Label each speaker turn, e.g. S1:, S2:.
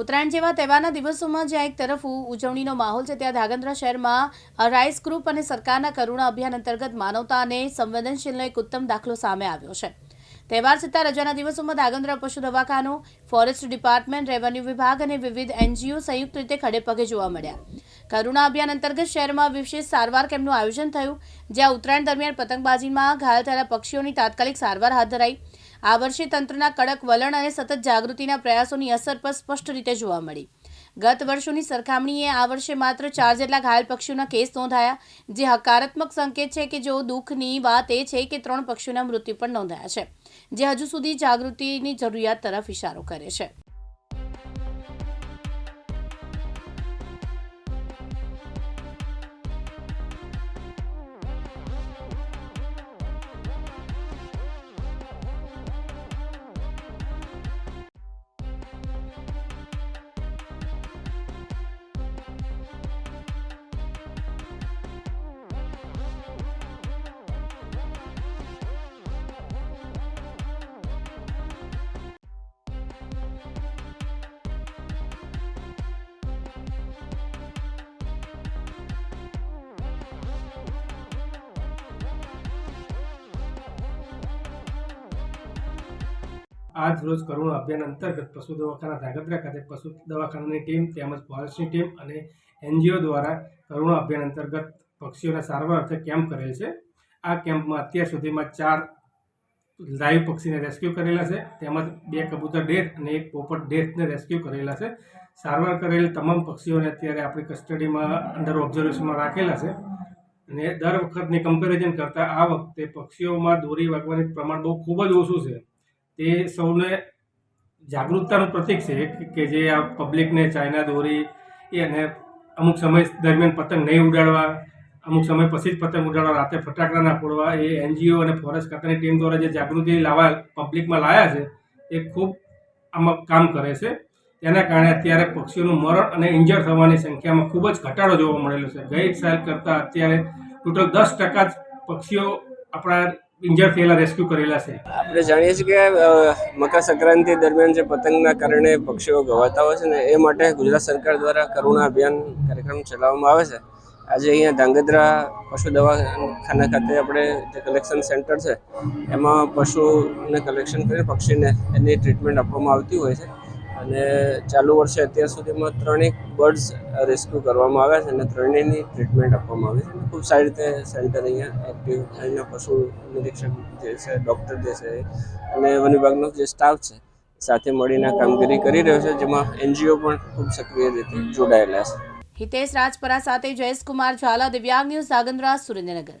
S1: ઉત્તરાયણ જેવા તહેવારના દિવસોમાં જ્યાં એક તરફ ઉજવણીનો માહોલ છે, ત્યાં ધાગંદ્રા શહેરમાં રાઇસ ગ્રુપ અને સરકારના કરુણા અભિયાન અંતર્ગત માનવતા અને સંવેદનશીલનો એક ઉત્તમ દાખલો સામે આવ્યો છે. તહેવાર છતાં રજાના દિવસોમાં ધાગંદ્રા પશુ દવાખાનું, ફોરેસ્ટ ડિપાર્ટમેન્ટ, રેવન્યુ વિભાગ અને વિવિધ એનજીઓ સંયુક્ત રીતે ખડે પગે જોવા મળ્યા. કરુણા અભિયાન અંતર્ગત શહેરમાં વિશેષ સારવાર કેમ્પનું આયોજન થયું, જ્યાં ઉત્તરાયણ દરમિયાન પતંગબાજીમાં ઘાયલ થયેલા પક્ષીઓની તાત્કાલિક સારવાર હાથ ધરાઈ આ વર્ષે તંત્રના કડક વલણ અને સતત જાગૃતિના પ્રયાસોની અસર પર સ્પષ્ટ રીતે જોવા મળી. ગત વર્ષોની સરખામણીએ આ વર્ષે માત્ર ચાર જેટલા ઘાયલ પક્ષીઓના કેસ નોંધાયા, જે હકારાત્મક સંકેત છે કે જો દુઃખની વાત એ છે કે ત્રણ પક્ષીઓના મૃત્યુ પણ નોંધાયા છે, જે હજુ સુધી જાગૃતિની જરૂરિયાત તરફ ઇશારો કરે છે.
S2: આજ રોજ કરુણા અભિયાન અંતર્ગત પશુ દવાખાના ધાગત્રા ખાતે પશુ દવાખાનાની ટીમ તેમજ ફોરેસ્ટની ટીમ અને એનજીઓ દ્વારા કરુણા અભિયાન અંતર્ગત પક્ષીઓના સારવાર અર્થે કેમ્પ કરેલ છે. આ કેમ્પમાં અત્યાર સુધીમાં ચાર લાઈવ પક્ષીને રેસ્ક્યુ કરેલા છે. તેમજ બે કબૂતર ડેથ અને એક પોપટ ડેથને રેસ્ક્યુ કરેલા છે. સારવાર કરેલ તમામ પક્ષીઓને અત્યારે આપણી કસ્ટડીમાં અંડર ઓબ્ઝર્વેશનમાં રાખેલા છે. અને દર વખતની કમ્પેરિઝન કરતાં આ વખતે પક્ષીઓમાં દોરી વાગવાનું પ્રમાણ બહુ ખૂબ જ ઓછું છે. તે સૌને જાગૃતતાનું પ્રતીક છે. કે- જે આ પબ્લિકને ચાઇના દોરી, એ અને અમુક સમય દરમિયાન પતંગ નહીં ઉડાડવા, અમુક સમય પછી જ પતંગ ઉડાડવા, રાતે ફટાકડા ના ફોડવા, એ એનજીઓ અને ફોરેસ્ટ ખાતાની ટીમ દ્વારા જે જાગૃતિ લાવવા પબ્લિકમાં લાયા છે, એ ખૂબ આમાં કામ કરે છે. તેના કારણે અત્યારે પક્ષીઓનું મરણ અને ઇન્જર થવાની સંખ્યામાં ખૂબ જ ઘટાડો જોવા મળેલો છે. ગઈ સાલ કરતાં અત્યારે ટોટલ દસ ટકા જ પક્ષીઓ આપણા ઇન્જર થયેલા રેસ્ક્યુ કરેલા છે.
S3: આપણે જાણીએ છીએ કે મકર સંક્રાંતિ દરમિયાન જે પતંગના કારણે પક્ષીઓ ગવાતા હોય છે ને, એ માટે ગુજરાત સરકાર દ્વારા કરુણા અભિયાન કાર્યક્રમ ચલાવવામાં આવે છે. આજે અહીંયા ધાંગધ્રા પશુ દવાખાના ખાતે આપણે જે કલેક્શન સેન્ટર છે, એમાં પશુને કલેક્શન કરીને પક્ષીને એની ટ્રીટમેન્ટ આપવામાં આવતી હોય છે. અને ચાલુ વર્ષે અત્યાર સુધીમાં ત્રણેક બર્ડ્સ રેસ્ક્યુ કરવામાં આવ્યા છે અને ત્રણેયની ટ્રીટમેન્ટ આપવામાં આવી છે. અને ખૂબ સારી રીતે સેન્ટર અહીંયા એક્ટિવ અહીંયા પશુ નિરીક્ષક જે છે, ડૉક્ટર જે છે અને વન વિભાગનો જે સ્ટાફ છે, સાથે મળીને કામગીરી કરી રહ્યો છે, જેમાં એનજીઓ પણ ખૂબ સક્રિય રીતે જોડાયેલા છે.
S1: હિતેશ રાજપરા સાથે જયેશ કુમાર ઝાલા, દિવ્યાંગ ન્યૂઝ ધાગંદ્રા સુરેન્દ્રનગર.